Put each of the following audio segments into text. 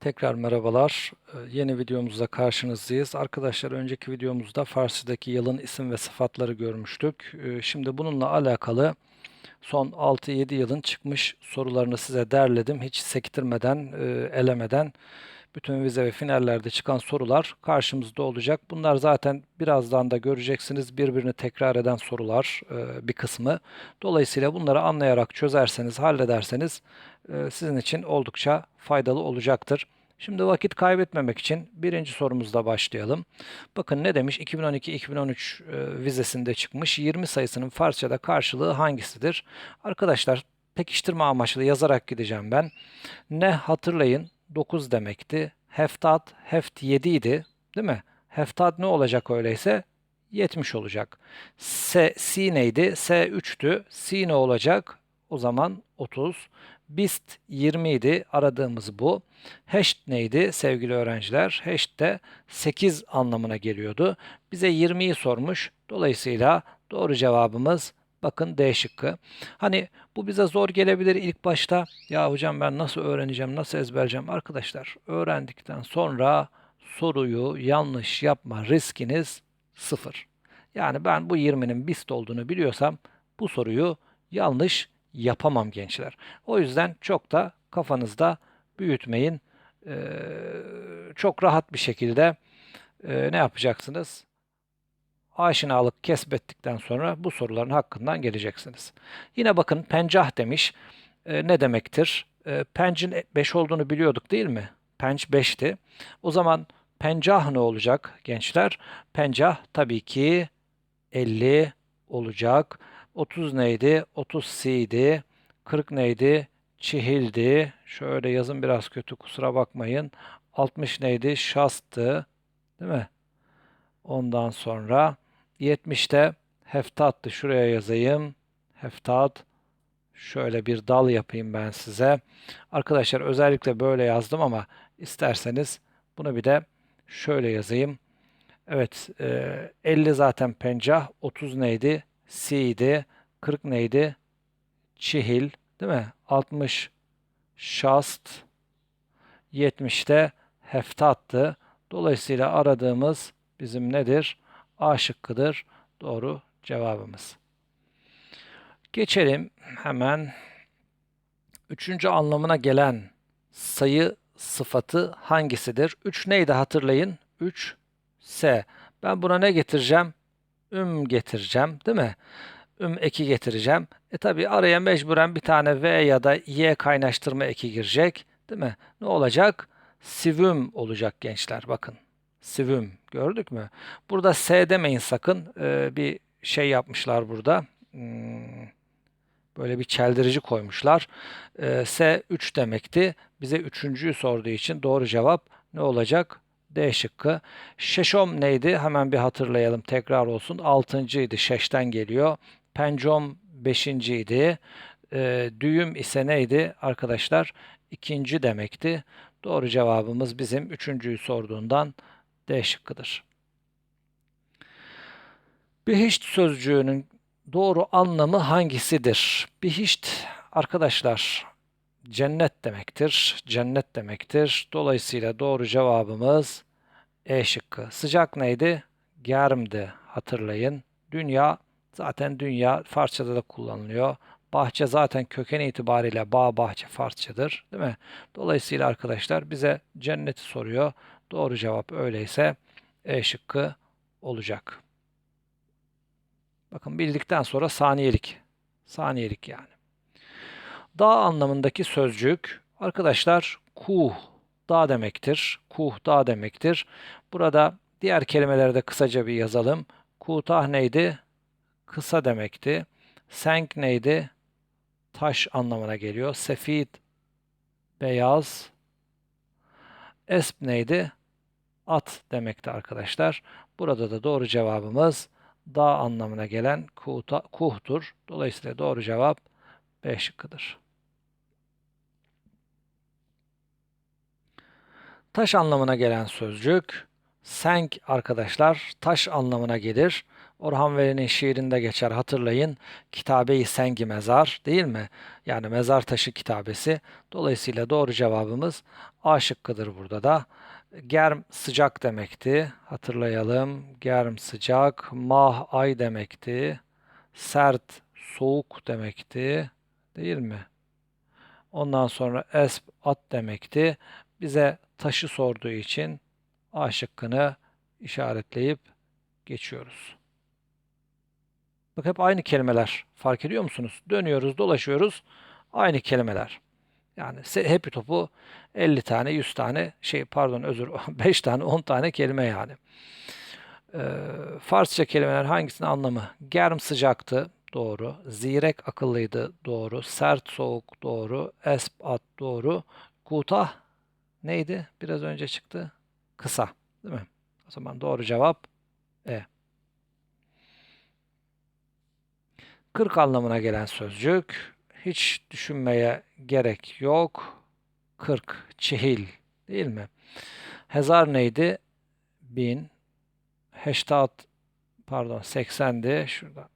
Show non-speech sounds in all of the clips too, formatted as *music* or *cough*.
Tekrar merhabalar. Ee, Yeni videomuzda karşınızdayız. Arkadaşlar önceki videomuzda Farsçadaki yılın isim ve sıfatları görmüştük. Ee, Şimdi bununla alakalı son 6-7 yılın çıkmış sorularını size derledim. Hiç sektirmeden, e, elemeden bütün vize ve finallerde çıkan sorular karşımızda olacak. Bunlar zaten birazdan da göreceksiniz birbirini tekrar eden sorular e, bir kısmı. Dolayısıyla bunları anlayarak çözerseniz, hallederseniz e, sizin için oldukça faydalı olacaktır. Şimdi vakit kaybetmemek için birinci sorumuzla başlayalım. Bakın ne demiş? 2012-2013 e, vizesinde çıkmış 20 sayısının Farsçada karşılığı hangisidir? Arkadaşlar pekiştirme amaçlı yazarak gideceğim ben. Ne hatırlayın 9 demekti. Heftat, heft 7 idi. Değil mi? Heftat ne olacak öyleyse? 70 olacak. S, si neydi? S 3'tü. Si ne olacak? O zaman 30. Bist 20 idi. Aradığımız bu. Hasht neydi sevgili öğrenciler? Hasht de 8 anlamına geliyordu. Bize 20'yi sormuş. Dolayısıyla doğru cevabımız bakın D şıkkı. Hani bu bize zor gelebilir ilk başta. Ya hocam ben nasıl öğreneceğim, nasıl ezberleyeceğim? Arkadaşlar öğrendikten sonra soruyu yanlış yapma riskiniz sıfır. Yani ben bu 20'nin BIST olduğunu biliyorsam bu soruyu yanlış yapamam gençler. O yüzden çok da kafanızda büyütmeyin. Ee, çok rahat bir şekilde e, ne yapacaksınız? Aşinalık kesbettikten sonra bu soruların hakkından geleceksiniz. Yine bakın pencah demiş. Ee, ne demektir? Ee, pencin 5 olduğunu biliyorduk değil mi? Penç 5'ti. O zaman pencah ne olacak gençler? Pencah tabii ki 50 olacak. 30 neydi? 30 C'ydi. 40 neydi? Çihildi. Şöyle yazın biraz kötü kusura bakmayın. 60 neydi? Şastı. Değil mi? Ondan sonra 70'te heftattı. Şuraya yazayım. Heftat. Şöyle bir dal yapayım ben size. Arkadaşlar özellikle böyle yazdım ama isterseniz bunu bir de şöyle yazayım. Evet, e, 50 zaten pencah, 30 neydi? C'ydi, 40 neydi? Çihil, değil mi? 60 şast, 70'te heftattı. Dolayısıyla aradığımız bizim nedir? A şıkkıdır. Doğru cevabımız. Geçelim hemen üçüncü anlamına gelen sayı sıfatı hangisidir? 3 neydi hatırlayın? 3 S. Ben buna ne getireceğim? Üm getireceğim, değil mi? Üm eki getireceğim. E tabi araya mecburen bir tane V ya da Y kaynaştırma eki girecek, değil mi? Ne olacak? Sivüm olacak gençler bakın. Sivüm gördük mü? Burada S demeyin sakın. Ee, bir şey yapmışlar burada. Hmm, böyle bir çeldirici koymuşlar. Ee, S 3 demekti. Bize üçüncüyü sorduğu için doğru cevap ne olacak? D şıkkı. Şeşom neydi? Hemen bir hatırlayalım. Tekrar olsun. Altıncıydı. Şeşten geliyor. Pencom beşinciydi. E, düğüm ise neydi arkadaşlar? İkinci demekti. Doğru cevabımız bizim üçüncüyü sorduğundan D şıkkıdır. Bihişt sözcüğünün doğru anlamı hangisidir? Bihişt arkadaşlar cennet demektir. Cennet demektir. Dolayısıyla doğru cevabımız E şıkkı. Sıcak neydi? Germdi hatırlayın. Dünya zaten dünya Farsçada da kullanılıyor. Bahçe zaten köken itibariyle bağ bahçe Farsçadır. Değil mi? Dolayısıyla arkadaşlar bize cenneti soruyor. Doğru cevap öyleyse E şıkkı olacak. Bakın bildikten sonra saniyelik. Saniyelik yani. Dağ anlamındaki sözcük arkadaşlar kuh dağ demektir. Kuh dağ demektir. Burada diğer kelimeleri de kısaca bir yazalım. Kutah neydi? Kısa demekti. Senk neydi? Taş anlamına geliyor. Sefid beyaz. Esp neydi? At demekti arkadaşlar. Burada da doğru cevabımız dağ anlamına gelen kuhta, kuhtur. Dolayısıyla doğru cevap B şıkkıdır. Taş anlamına gelen sözcük senk arkadaşlar taş anlamına gelir. Orhan Veli'nin şiirinde geçer hatırlayın. Kitabe-i Sengi Mezar değil mi? Yani mezar taşı kitabesi. Dolayısıyla doğru cevabımız A şıkkıdır burada da. Germ sıcak demekti. Hatırlayalım. Germ sıcak. Mah ay demekti. Sert soğuk demekti. Değil mi? Ondan sonra esp at demekti. Bize taşı sorduğu için A şıkkını işaretleyip geçiyoruz. Bak hep aynı kelimeler. Fark ediyor musunuz? Dönüyoruz, dolaşıyoruz. Aynı kelimeler. Yani happy topu 50 tane, 100 tane şey pardon özür *laughs* 5 tane, 10 tane kelime yani. Ee, Farsça kelimeler hangisinin anlamı? Germ sıcaktı, doğru. Zirek akıllıydı, doğru. Sert soğuk, doğru. Esp at, doğru. Kutah neydi? Biraz önce çıktı. Kısa, değil mi? O zaman doğru cevap E. 40 anlamına gelen sözcük. Hiç düşünmeye gerek yok. 40 çihil değil mi? Hezar neydi? 1000. Heştat pardon 80'di. Şurada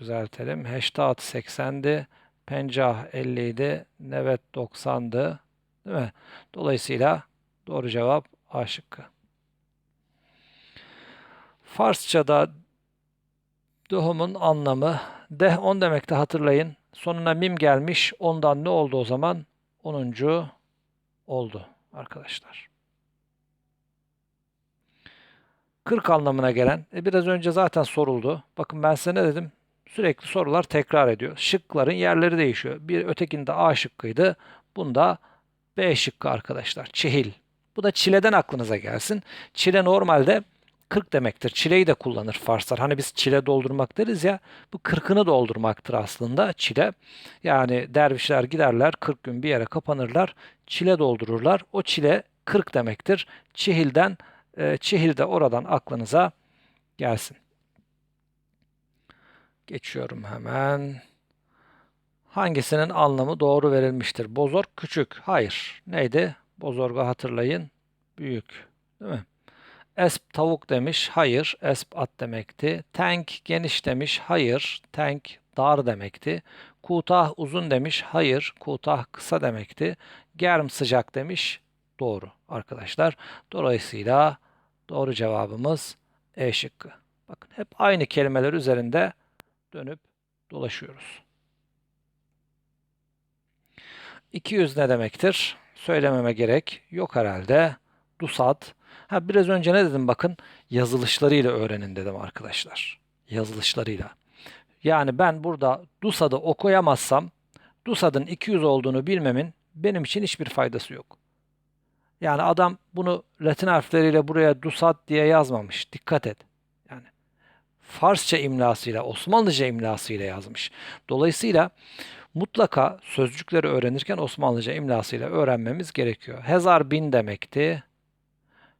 düzeltelim. Heştat 80'di. Pencah 50 idi. Nevet 90'dı. Değil mi? Dolayısıyla doğru cevap A şıkkı. Farsçada Duhum'un anlamı deh on demekte hatırlayın. Sonuna mim gelmiş. Ondan ne oldu o zaman? Onuncu oldu arkadaşlar. 40 anlamına gelen, e biraz önce zaten soruldu. Bakın ben size ne dedim? Sürekli sorular tekrar ediyor. Şıkların yerleri değişiyor. Bir ötekinde A şıkkıydı. Bunda B şıkkı arkadaşlar. Çihil. Bu da çileden aklınıza gelsin. Çile normalde 40 demektir. Çileyi de kullanır Farslar. Hani biz çile doldurmak deriz ya. Bu kırkını doldurmaktır aslında çile. Yani dervişler giderler 40 gün bir yere kapanırlar. Çile doldururlar. O çile 40 demektir. Çihilden e, çihil de oradan aklınıza gelsin. Geçiyorum hemen. Hangisinin anlamı doğru verilmiştir? Bozor küçük. Hayır. Neydi? Bozorga hatırlayın. Büyük. Değil mi? Esp tavuk demiş. Hayır. Esp at demekti. Tank geniş demiş. Hayır. Tank dar demekti. Kutah uzun demiş. Hayır. Kutah kısa demekti. Germ sıcak demiş. Doğru arkadaşlar. Dolayısıyla doğru cevabımız E şıkkı. Bakın hep aynı kelimeler üzerinde dönüp dolaşıyoruz. 200 ne demektir? Söylememe gerek yok herhalde. Dusat. Ha biraz önce ne dedim bakın? Yazılışlarıyla öğrenin dedim arkadaşlar. Yazılışlarıyla. Yani ben burada DUSAD'ı okuyamazsam DUSAD'ın 200 olduğunu bilmemin benim için hiçbir faydası yok. Yani adam bunu Latin harfleriyle buraya DUSAD diye yazmamış. Dikkat et. Yani Farsça imlasıyla, Osmanlıca imlasıyla yazmış. Dolayısıyla mutlaka sözcükleri öğrenirken Osmanlıca imlasıyla öğrenmemiz gerekiyor. Hezar bin demekti.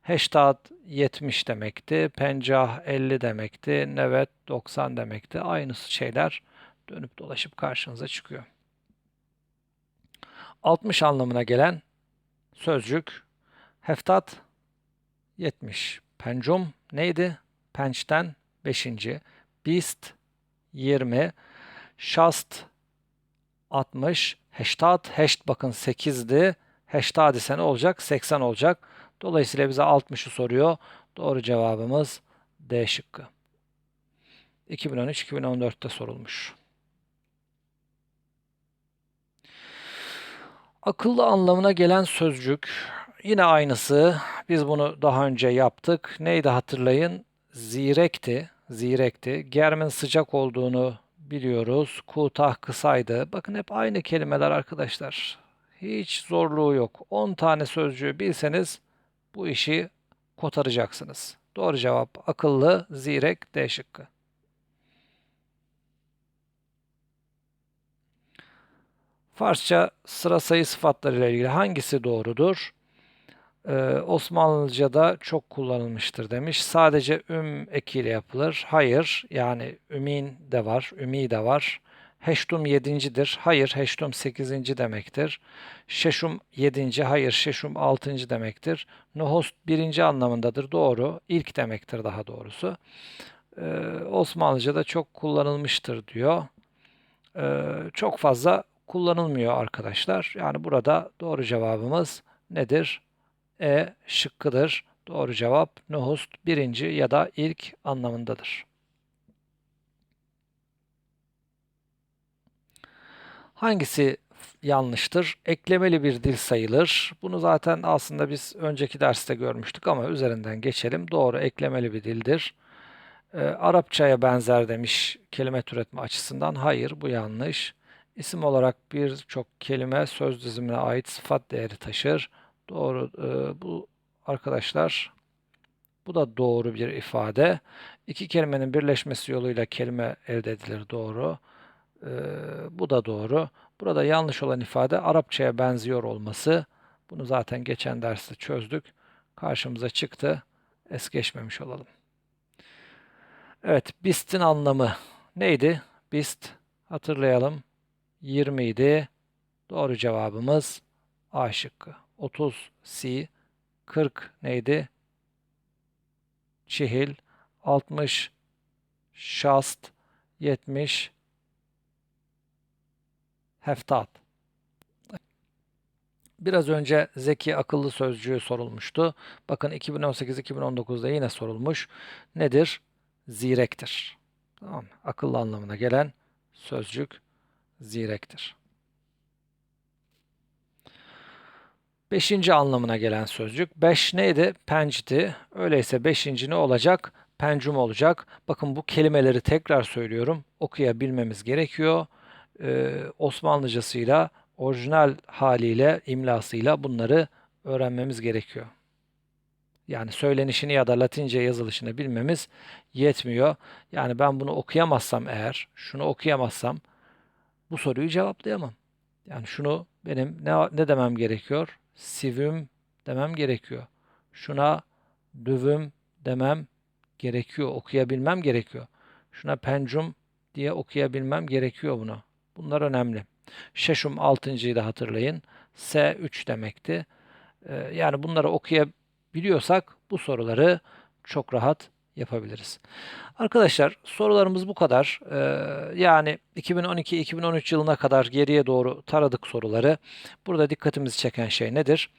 Heştat 70 demekti. Pencah 50 demekti. Nevet 90 demekti. Aynı şeyler dönüp dolaşıp karşınıza çıkıyor. 60 anlamına gelen sözcük heftat 70. Pencum neydi? Pençten 5. Bist 20. Şast 60. Heştat, heşt bakın 8'di. Heştat ise ne olacak? 80 olacak. Dolayısıyla bize 60'ı soruyor. Doğru cevabımız D şıkkı. 2013-2014'te sorulmuş. Akıllı anlamına gelen sözcük. Yine aynısı. Biz bunu daha önce yaptık. Neydi hatırlayın? Zirekti. Zirekti. Germin sıcak olduğunu biliyoruz. Kutah kısaydı. Bakın hep aynı kelimeler arkadaşlar. Hiç zorluğu yok. 10 tane sözcüğü bilseniz bu işi kotaracaksınız. Doğru cevap akıllı, zirek, D şıkkı. Farsça sıra sayı sıfatları ile ilgili hangisi doğrudur? Ee, Osmanlıca'da çok kullanılmıştır demiş. Sadece üm ekiyle yapılır. Hayır, yani ümin de var, ümi de var. Heştum yedincidir. Hayır, heştum sekizinci demektir. Şeşum yedinci. Hayır, şeşum altıncı demektir. Nohost birinci anlamındadır. Doğru. İlk demektir daha doğrusu. e, Osmanlıca'da çok kullanılmıştır diyor. E, çok fazla kullanılmıyor arkadaşlar. Yani burada doğru cevabımız nedir? E şıkkıdır. Doğru cevap nuhust birinci ya da ilk anlamındadır. Hangisi yanlıştır? Eklemeli bir dil sayılır. Bunu zaten aslında biz önceki derste görmüştük ama üzerinden geçelim. Doğru eklemeli bir dildir. Ee, Arapçaya benzer demiş kelime türetme açısından. Hayır bu yanlış. İsim olarak birçok kelime söz dizimine ait sıfat değeri taşır. Doğru e, bu arkadaşlar bu da doğru bir ifade. İki kelimenin birleşmesi yoluyla kelime elde edilir doğru. Ee, bu da doğru. Burada yanlış olan ifade Arapçaya benziyor olması. Bunu zaten geçen derste çözdük. Karşımıza çıktı. Es geçmemiş olalım. Evet, BIST'in anlamı neydi? BIST hatırlayalım. 20 idi. Doğru cevabımız A şıkkı. 30 C, 40 neydi? Çihil, 60 şast, 70 heftat. Biraz önce zeki akıllı sözcüğü sorulmuştu. Bakın 2018-2019'da yine sorulmuş. Nedir? Zirektir. Tamam mı? Akıllı anlamına gelen sözcük zirektir. Beşinci anlamına gelen sözcük. Beş neydi? Pencti. Öyleyse beşinci ne olacak? Pencum olacak. Bakın bu kelimeleri tekrar söylüyorum. Okuyabilmemiz gerekiyor. Ee, Osmanlıcasıyla, orijinal haliyle, imlasıyla bunları öğrenmemiz gerekiyor. Yani söylenişini ya da Latince yazılışını bilmemiz yetmiyor. Yani ben bunu okuyamazsam eğer, şunu okuyamazsam bu soruyu cevaplayamam. Yani şunu benim ne, ne demem gerekiyor? Sivüm demem gerekiyor. Şuna dövüm demem gerekiyor. Okuyabilmem gerekiyor. Şuna pencum diye okuyabilmem gerekiyor bunu. Bunlar önemli. Şeşum 6.yı da hatırlayın. S 3 demekti. Ee, yani bunları okuyabiliyorsak bu soruları çok rahat yapabiliriz. Arkadaşlar sorularımız bu kadar. Ee, yani 2012-2013 yılına kadar geriye doğru taradık soruları. Burada dikkatimizi çeken şey nedir?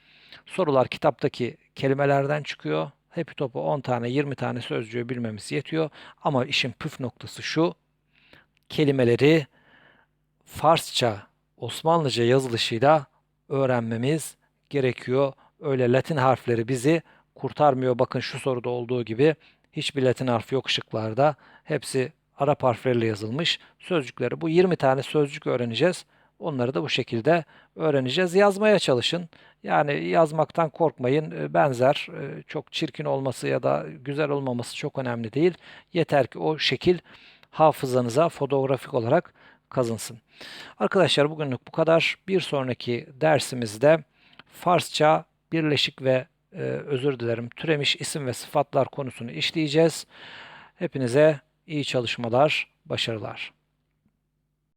Sorular kitaptaki kelimelerden çıkıyor. Hepi topu 10 tane 20 tane sözcüğü bilmemiz yetiyor. Ama işin püf noktası şu. Kelimeleri Farsça, Osmanlıca yazılışıyla öğrenmemiz gerekiyor. Öyle Latin harfleri bizi kurtarmıyor. Bakın şu soruda olduğu gibi hiçbir Latin harfi yok şıklarda. Hepsi Arap harfleriyle yazılmış sözcükleri. Bu 20 tane sözcük öğreneceğiz. Onları da bu şekilde öğreneceğiz. Yazmaya çalışın. Yani yazmaktan korkmayın. Benzer, çok çirkin olması ya da güzel olmaması çok önemli değil. Yeter ki o şekil hafızanıza fotoğrafik olarak kazınsın. Arkadaşlar bugünlük bu kadar. Bir sonraki dersimizde Farsça birleşik ve e, özür dilerim türemiş isim ve sıfatlar konusunu işleyeceğiz. Hepinize iyi çalışmalar, başarılar.